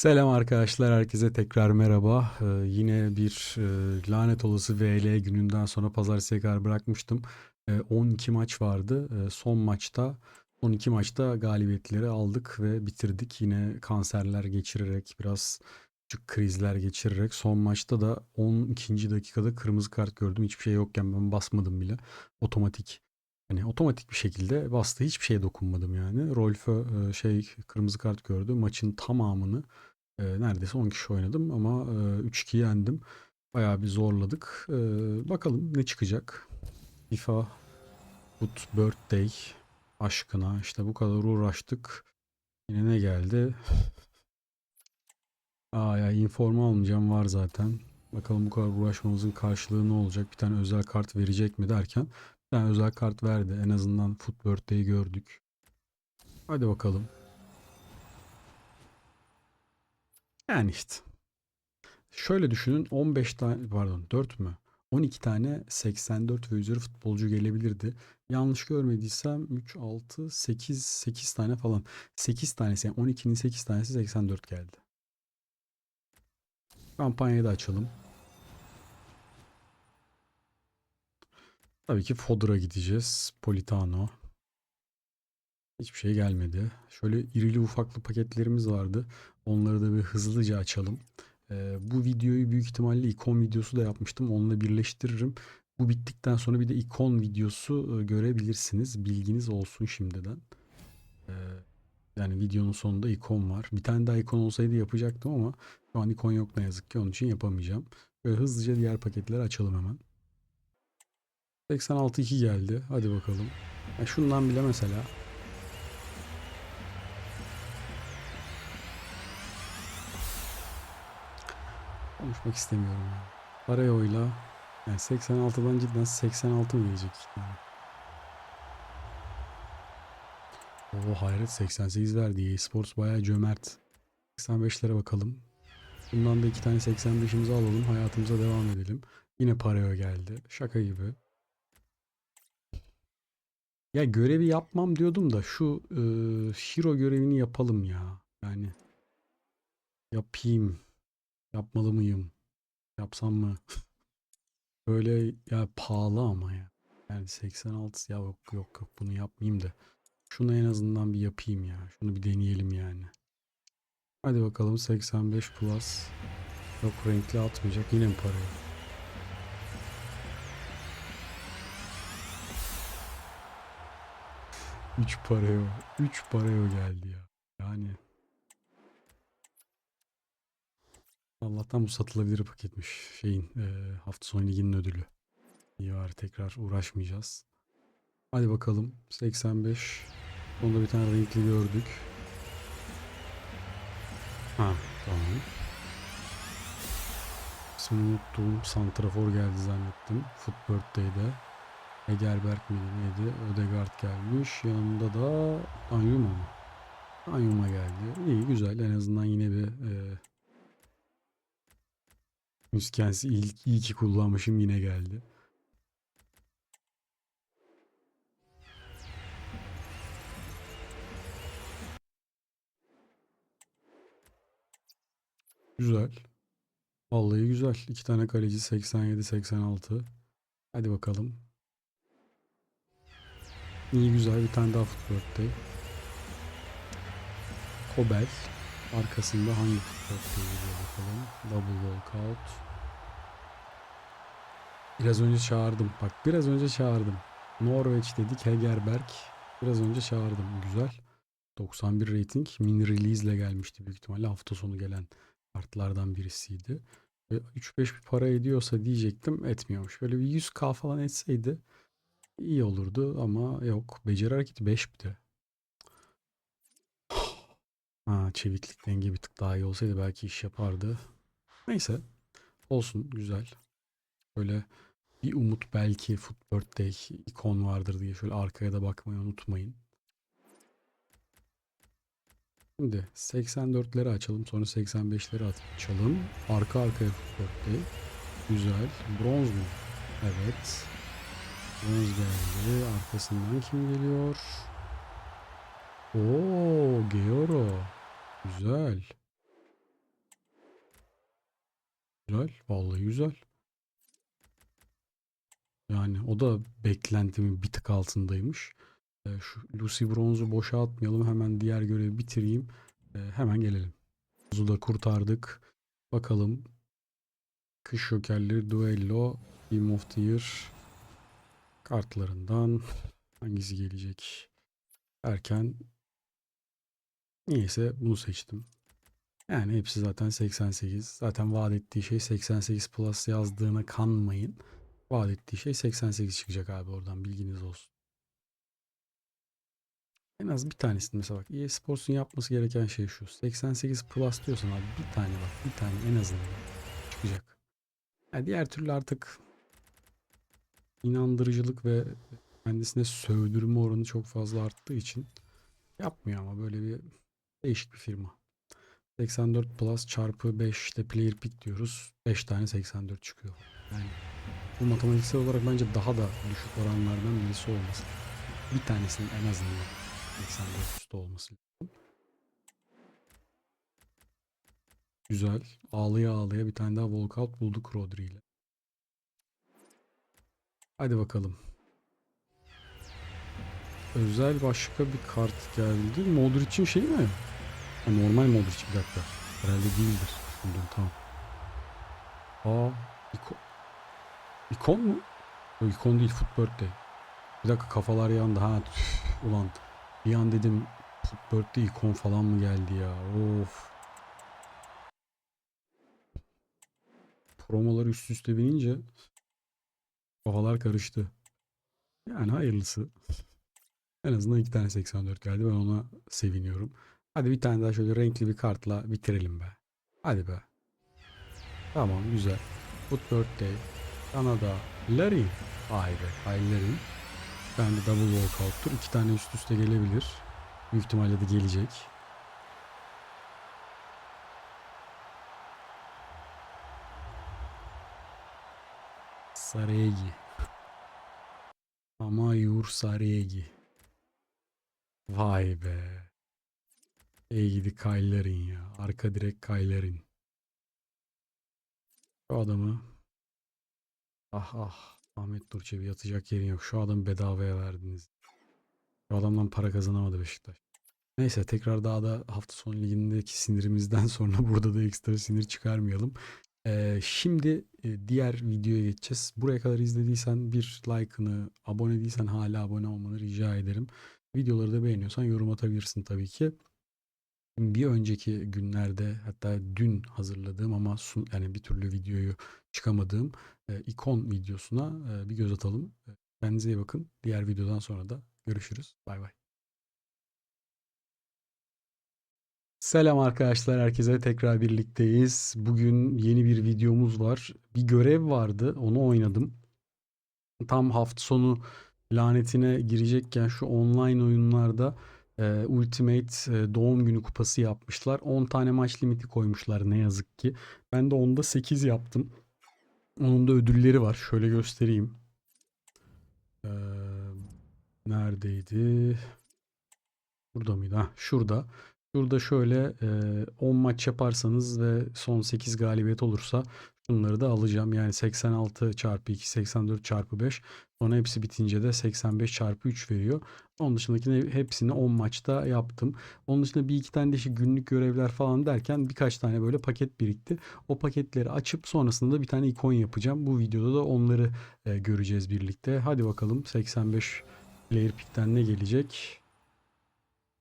Selam arkadaşlar, herkese tekrar merhaba. Ee, yine bir e, lanet olası VL gününden sonra pazartesiye kadar bırakmıştım. Ee, 12 maç vardı. Ee, son maçta, son iki maçta galibiyetleri aldık ve bitirdik. Yine kanserler geçirerek, biraz küçük krizler geçirerek. Son maçta da 12. dakikada kırmızı kart gördüm. Hiçbir şey yokken ben basmadım bile. Otomatik. Hani otomatik bir şekilde bastı. Hiçbir şeye dokunmadım yani. Rolfö e, şey kırmızı kart gördü. Maçın tamamını e, neredeyse 10 kişi oynadım ama e, 3-2 yendim. Bayağı bir zorladık. E, bakalım ne çıkacak. FIFA Foot Birthday aşkına işte bu kadar uğraştık. Yine ne geldi? Aa ya informa almayacağım var zaten. Bakalım bu kadar uğraşmamızın karşılığı ne olacak? Bir tane özel kart verecek mi derken tane özel kart verdi. En azından Foot Birthday'i gördük. Hadi bakalım. Yani işte. Şöyle düşünün 15 tane pardon 4 mü? 12 tane 84 ve üzeri futbolcu gelebilirdi. Yanlış görmediysem 3, 6, 8, 8 tane falan. 8 tanesi yani 12'nin 8 tanesi 84 geldi. Kampanyayı da açalım. Tabii ki Fodor'a gideceğiz. Politano. Hiçbir şey gelmedi. Şöyle irili ufaklı paketlerimiz vardı. Onları da bir hızlıca açalım. Ee, bu videoyu büyük ihtimalle ikon videosu da yapmıştım. Onunla birleştiririm. Bu bittikten sonra bir de ikon videosu e, görebilirsiniz. Bilginiz olsun şimdiden. Ee, yani videonun sonunda ikon var. Bir tane daha ikon olsaydı yapacaktım ama şu an ikon yok ne yazık ki. Onun için yapamayacağım. Böyle hızlıca diğer paketleri açalım hemen. 86-2 geldi. Hadi bakalım. Ya şundan bile mesela Konuşmak istemiyorum ya. Parayo'yla yani 86'dan cidden 86 mı gelecek? Yani. Oo hayret 88 verdi. Sports bayağı cömert. 85'lere bakalım. Bundan da iki tane 85'imizi alalım. Hayatımıza devam edelim. Yine Parayo geldi. Şaka gibi. Ya görevi yapmam diyordum da şu e, Hero görevini yapalım ya. Yani yapayım. Yapmalı mıyım? Yapsam mı? Böyle ya pahalı ama ya. Yani 86 ya yok yok yok bunu yapmayayım da. Şunu en azından bir yapayım ya. Şunu bir deneyelim yani. Hadi bakalım 85 plus. Yok renkli atmayacak. Yine mi parayı? Üç parayo. Üç parayo geldi ya. Yani. Allah'tan bu satılabilir paketmiş. Şeyin e, hafta sonu liginin ödülü. İyi var tekrar uğraşmayacağız. Hadi bakalım 85. Onda bir tane renkli gördük. Ha tamam. İsmini unuttum. Santrafor geldi zannettim. Foot Egerberk miydi neydi? Ödegaard gelmiş. Yanında da Anyuma mı? Anyuma geldi. İyi güzel. En azından yine bir e, Müskensi ilk iyi ki kullanmışım yine geldi. Güzel. Vallahi güzel. İki tane kaleci 87-86. Hadi bakalım. İyi güzel. Bir tane daha futbolda. Kobel. Arkasında hangi futbol geliyor bakalım. Double walkout. Biraz önce çağırdım. Bak biraz önce çağırdım. Norveç dedik Hegerberg. Biraz önce çağırdım. Güzel. 91 rating. Mini release ile gelmişti büyük ihtimalle. Hafta sonu gelen kartlardan birisiydi. Ve 3-5 bir para ediyorsa diyecektim. Etmiyormuş. Böyle bir 100k falan etseydi iyi olurdu ama yok. Beceri hareketi 5 bir de. Ha, çeviklik denge bir tık daha iyi olsaydı belki iş yapardı. Neyse. Olsun. Güzel. Böyle bir umut belki Birthday ikon vardır diye şöyle arkaya da bakmayı unutmayın. Şimdi 84'leri açalım. Sonra 85'leri açalım. Arka arkaya Birthday. Güzel. Bronz mu? Evet. Bronz geldi. Arkasından kim geliyor? Oo, Georo. Güzel. Güzel. Vallahi güzel. Yani o da beklentimin bir tık altındaymış. Ee, şu Lucy Bronze'u boşa atmayalım. Hemen diğer görevi bitireyim. Ee, hemen gelelim. Bronze'u da kurtardık. Bakalım. Kış Jokerleri Duello Team of the Year kartlarından hangisi gelecek derken niyeyse bunu seçtim. Yani hepsi zaten 88. Zaten vaat ettiği şey 88 plus yazdığına kanmayın. Vaat ettiği şey 88 çıkacak abi oradan bilginiz olsun. En az bir tanesini mesela bak EA Sports'un yapması gereken şey şu. 88 plus diyorsan abi bir tane bak bir tane en azından çıkacak. Yani diğer türlü artık inandırıcılık ve kendisine sövdürme oranı çok fazla arttığı için yapmıyor ama böyle bir değişik bir firma. 84 plus çarpı 5 işte player pick diyoruz. 5 tane 84 çıkıyor. Yani bu matematiksel olarak bence daha da düşük oranlardan birisi olması. Bir tanesinin en azından 84 üstü olması lazım. Güzel. Ağlaya ağlaya bir tane daha walkout bulduk Rodri ile. Hadi bakalım. Özel başka bir kart geldi. Modric'in şeyi mi? Ha, normal Modric bir dakika. Herhalde değildir. Buldum tamam. Aa, ikon. İkon mu? Yok ikon değil Foot Birthday. Bir dakika kafalar yandı. Ha tüf, ulan. Bir an dedim Foot Birthday ikon falan mı geldi ya? Of. Promolar üst üste binince kafalar karıştı. Yani hayırlısı. En azından iki tane 84 geldi. Ben ona seviniyorum. Hadi bir tane daha şöyle renkli bir kartla bitirelim be. Hadi be. Tamam güzel. Foot Birthday. Kanada. Larin. Vay be. Hay Larin. Ben de double walkout'tur. İki tane üst üste gelebilir. Büyük ihtimalle de gelecek. Saregi. Amayur Saregi. Vay be. İyi gidi Kaylerin ya. Arka direk Kaylerin. Şu adamı ah ah Ahmet Durçevi yatacak yerin yok. Şu adamı bedavaya verdiniz. Şu adamdan para kazanamadı Beşiktaş. Neyse tekrar daha da hafta sonu ligindeki sinirimizden sonra burada da ekstra sinir çıkarmayalım. Ee, şimdi e, diğer videoya geçeceğiz. Buraya kadar izlediysen bir like'ını, abone değilsen hala abone olmanı rica ederim. Videoları da beğeniyorsan yorum atabilirsin tabii ki bir önceki günlerde hatta dün hazırladığım ama sun, yani bir türlü videoyu çıkamadığım e, ikon videosuna e, bir göz atalım. Kendinize iyi bakın. Diğer videodan sonra da görüşürüz. Bay bay. Selam arkadaşlar, herkese tekrar birlikteyiz. Bugün yeni bir videomuz var. Bir görev vardı, onu oynadım. Tam hafta sonu lanetine girecekken şu online oyunlarda e, Ultimate e, doğum günü kupası yapmışlar. 10 tane maç limiti koymuşlar ne yazık ki. Ben de onda 8 yaptım. Onun da ödülleri var. Şöyle göstereyim. Ee, neredeydi? Burada mıydı? Ha, şurada. Şurada şöyle e, 10 maç yaparsanız ve son 8 galibiyet olursa şunları da alacağım. Yani 86 çarpı 2, 84 çarpı 5. Sonra hepsi bitince de 85 çarpı 3 veriyor. Onun dışındaki hepsini 10 maçta yaptım. Onun dışında bir iki tane de işte günlük görevler falan derken birkaç tane böyle paket birikti. O paketleri açıp sonrasında da bir tane ikon yapacağım. Bu videoda da onları göreceğiz birlikte. Hadi bakalım 85 player pick'ten ne gelecek?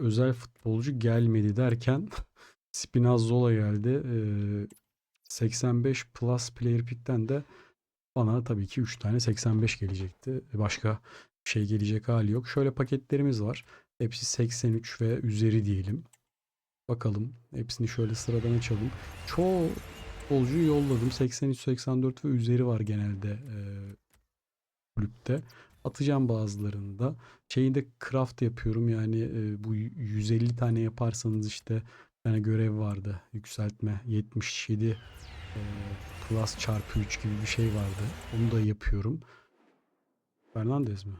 Özel futbolcu gelmedi derken Spinazzola geldi. Ee, 85 plus player pick'ten de bana tabii ki 3 tane 85 gelecekti. Başka şey gelecek hali yok. Şöyle paketlerimiz var. Hepsi 83 ve üzeri diyelim. Bakalım. Hepsini şöyle sıradan açalım. Çoğu futbolcuyu yolladım. 83, 84 ve üzeri var genelde e, kulüpte. Atacağım bazılarını da. Şeyi de craft yapıyorum. Yani e, bu 150 tane yaparsanız işte bir tane görev vardı. Yükseltme 77 e, plus çarpı 3 gibi bir şey vardı. Onu da yapıyorum. Fernandez mi?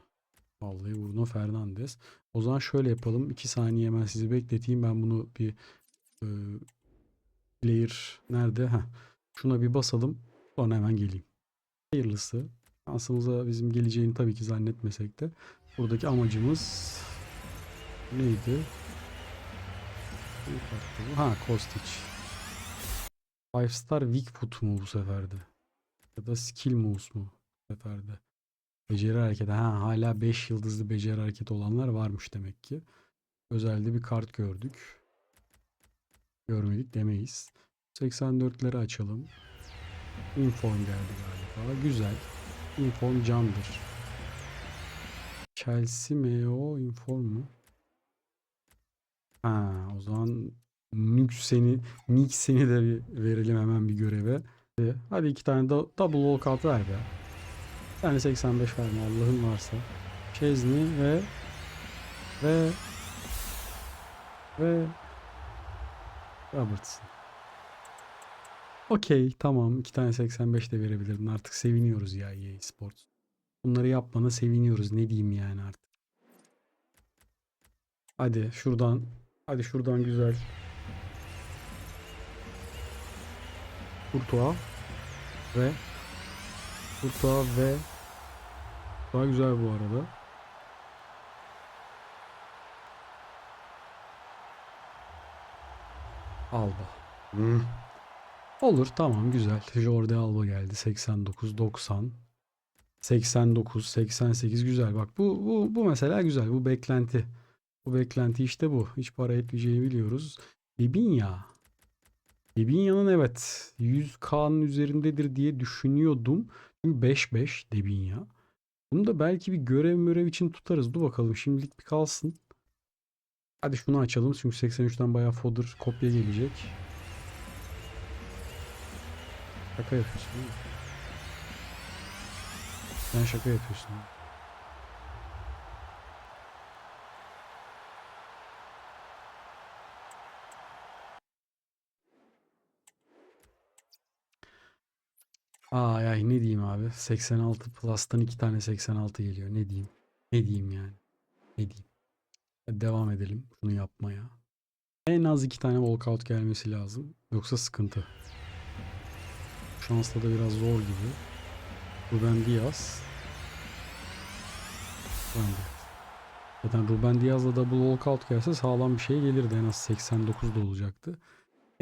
Vallahi Bruno Fernandes. O zaman şöyle yapalım. 2 saniye hemen sizi bekleteyim. Ben bunu bir e, player nerede? Heh. Şuna bir basalım. Sonra hemen geleyim. Hayırlısı. Şansımıza bizim geleceğini tabii ki zannetmesek de. Buradaki amacımız neydi? Ha Kostic. 5 star weak foot mu bu seferde? Ya da skill moves mu bu seferde? Beceri hareketi. Ha hala 5 yıldızlı beceri hareketi olanlar varmış demek ki. Özelde bir kart gördük. Görmedik demeyiz. 84'leri açalım. Inform geldi galiba. Güzel. Inform candır. Chelsea Meo Inform mu? Ha, o zaman Nük seni, Nick seni de bir verelim hemen bir göreve. Ve Hadi iki tane da, double walkout ver be. Bir tane 85 verme Allah'ın varsa. Chesney ve ve ve Robertson. Okey tamam iki tane 85 de verebilirdin artık seviniyoruz ya EA Sports. Bunları yapmana seviniyoruz ne diyeyim yani artık. Hadi şuradan hadi şuradan güzel. Kurtuğa ve Kurtuğa ve daha güzel bu arada. Alba. Hmm. Olur tamam güzel. Jordi Alba geldi. 89, 90, 89, 88 güzel. Bak bu, bu, bu mesela güzel. Bu beklenti. Bu beklenti işte bu. Hiç para etmeyeceğini biliyoruz. Libinya. Libinya'nın evet 100K'nın üzerindedir diye düşünüyordum. Çünkü 5-5 Debinya. Bunu da belki bir görev mörev için tutarız. Dur bakalım şimdilik bir kalsın. Hadi şunu açalım çünkü 83'ten bayağı fodder kopya gelecek. Şaka yapıyorsun? Sen şaka yapıyorsun. Ay ay ne diyeyim abi. 86 Plus'tan iki tane 86 geliyor. Ne diyeyim? Ne diyeyim yani? Ne diyeyim? Devam edelim bunu yapmaya. En az iki tane walkout gelmesi lazım. Yoksa sıkıntı. Şansla da biraz zor gibi. Ruben Diaz. Ruben Diaz. Zaten Ruben Diaz'la double walkout gelse sağlam bir şey gelirdi. En az 89 da olacaktı.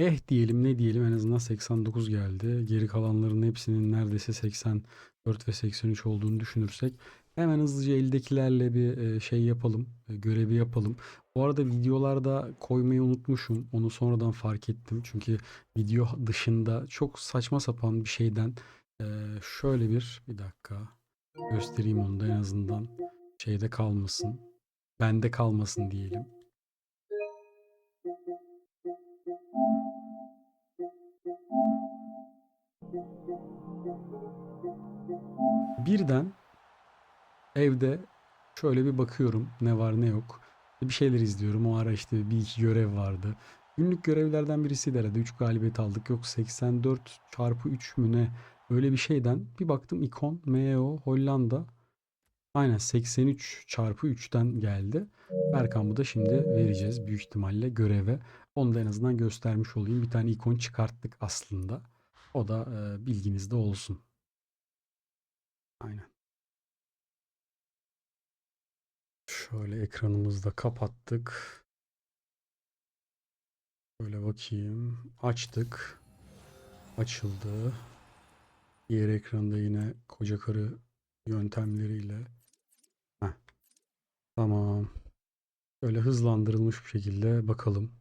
Eh diyelim ne diyelim en azından 89 geldi. Geri kalanların hepsinin neredeyse 84 ve 83 olduğunu düşünürsek hemen hızlıca eldekilerle bir e, şey yapalım. e, Görevi yapalım. Bu arada videolarda koymayı unutmuşum. Onu sonradan fark ettim. Çünkü video dışında çok saçma sapan bir şeyden e, şöyle bir bir dakika göstereyim onu da en azından şeyde kalmasın. Bende kalmasın diyelim. Birden evde şöyle bir bakıyorum ne var ne yok. Bir şeyler izliyorum. O ara işte bir iki görev vardı. Günlük görevlerden birisiydi herhalde. 3 galibiyet aldık. Yok 84 çarpı 3 mü ne? Öyle bir şeyden. Bir baktım ikon MEO Hollanda. Aynen 83 çarpı 3'ten geldi. Berkan'ı da şimdi vereceğiz büyük ihtimalle göreve. Onu da en azından göstermiş olayım. Bir tane ikon çıkarttık aslında. O da e, bilginizde olsun. Aynen. Şöyle ekranımızı da kapattık. Şöyle bakayım. Açtık. Açıldı. Diğer ekranda yine koca karı yöntemleriyle. Heh. Tamam. Böyle hızlandırılmış bir şekilde bakalım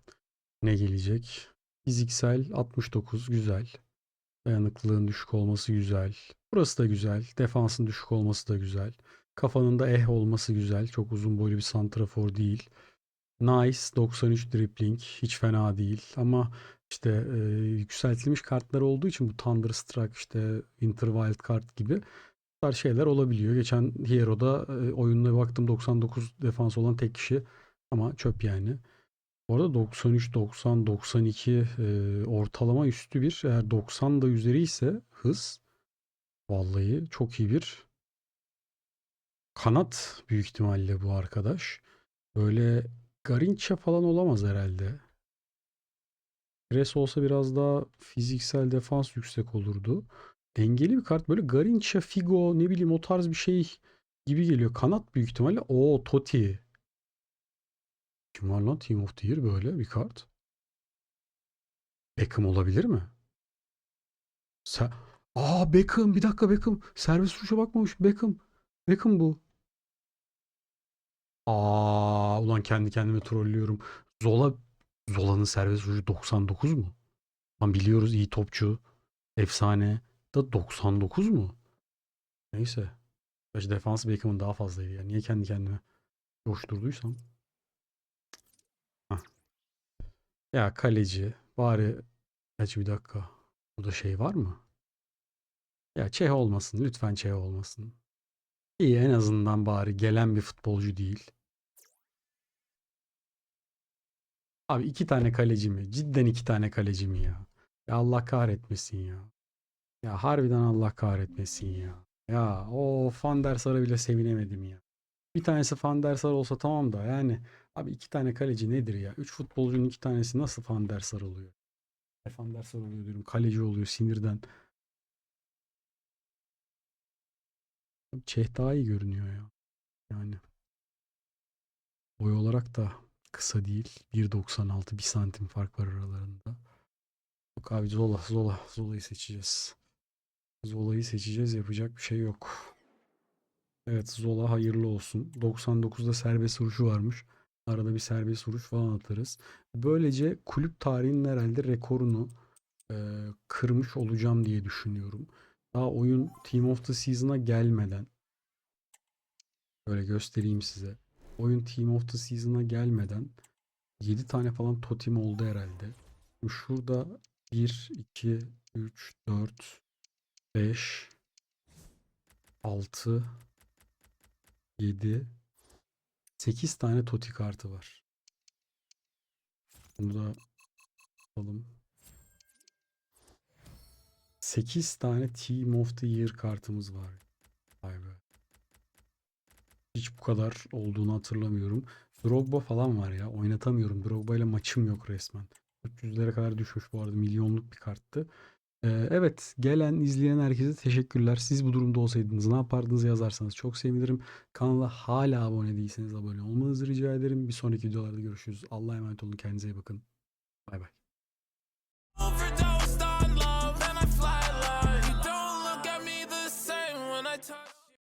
ne gelecek. Fiziksel 69 güzel. Dayanıklılığın düşük olması güzel. Burası da güzel. Defansın düşük olması da güzel. Kafanın da eh olması güzel. Çok uzun boylu bir santrafor değil. Nice 93 dribbling hiç fena değil ama işte e, yükseltilmiş kartlar olduğu için bu Thunderstruck işte Winter Wild Card gibi tarz şeyler olabiliyor. Geçen Hero'da e, oyununa baktım 99 defans olan tek kişi ama çöp yani. Bu arada 93, 90, 92 e, ortalama üstü bir. Eğer 90 da üzeri ise hız vallahi çok iyi bir Kanat büyük ihtimalle bu arkadaş. Böyle Garincha falan olamaz herhalde. Pres olsa biraz daha fiziksel defans yüksek olurdu. Dengeli bir kart. Böyle Garincha, Figo ne bileyim o tarz bir şey gibi geliyor. Kanat büyük ihtimalle. O Totti. Kim lan Team of the Year böyle bir kart? Beckham olabilir mi? Se Aa Beckham bir dakika Beckham. Servis vuruşa bakmamış Beckham. Beckham bu. Aa ulan kendi kendime trollüyorum. Zola Zola'nın servis vuruşu 99 mu? Lan biliyoruz iyi topçu. Efsane. Da 99 mu? Neyse. Gerçi defans Beckham'ın daha fazlaydı ya. Niye kendi kendime coşturduysam. Ya kaleci. Bari Gerçi bir dakika. Burada şey var mı? Ya Çeh olmasın. Lütfen Çeh olmasın. İyi en azından bari gelen bir futbolcu değil. Abi iki tane kaleci mi? Cidden iki tane kaleci mi ya? Ya Allah kahretmesin ya. Ya harbiden Allah kahretmesin ya. Ya o Van der Sar'a bile sevinemedim ya. Bir tanesi Van der Sar olsa tamam da yani abi iki tane kaleci nedir ya? Üç futbolcunun iki tanesi nasıl Van der Sar oluyor? Van der Sar oluyor diyorum. Kaleci oluyor sinirden. Çeh daha iyi görünüyor ya. Yani boy olarak da kısa değil. 1.96 1 santim fark var aralarında. Yok abi Zola Zola Zola'yı seçeceğiz. Zola'yı seçeceğiz yapacak bir şey yok. Evet Zola hayırlı olsun. 99'da serbest vuruşu varmış. Arada bir serbest vuruş falan atarız. Böylece kulüp tarihinin herhalde rekorunu e, kırmış olacağım diye düşünüyorum. Daha oyun Team of the Season'a gelmeden böyle göstereyim size. Oyun Team of the Season'a gelmeden 7 tane falan totem oldu herhalde. Şurada 1, 2, 3, 4, 5, 6, 7, 8 tane toti kartı var. Bunu da alalım. 8 tane Team of the Year kartımız var. Vay be. Hiç bu kadar olduğunu hatırlamıyorum. Drogba falan var ya. Oynatamıyorum. Drogba ile maçım yok resmen. 300'lere kadar düşmüş bu arada. Milyonluk bir karttı. Ee, evet. Gelen, izleyen herkese teşekkürler. Siz bu durumda olsaydınız ne yapardınız yazarsanız çok sevinirim. Kanala hala abone değilseniz abone olmanızı rica ederim. Bir sonraki videolarda görüşürüz. Allah'a emanet olun. Kendinize iyi bakın. Bay bay.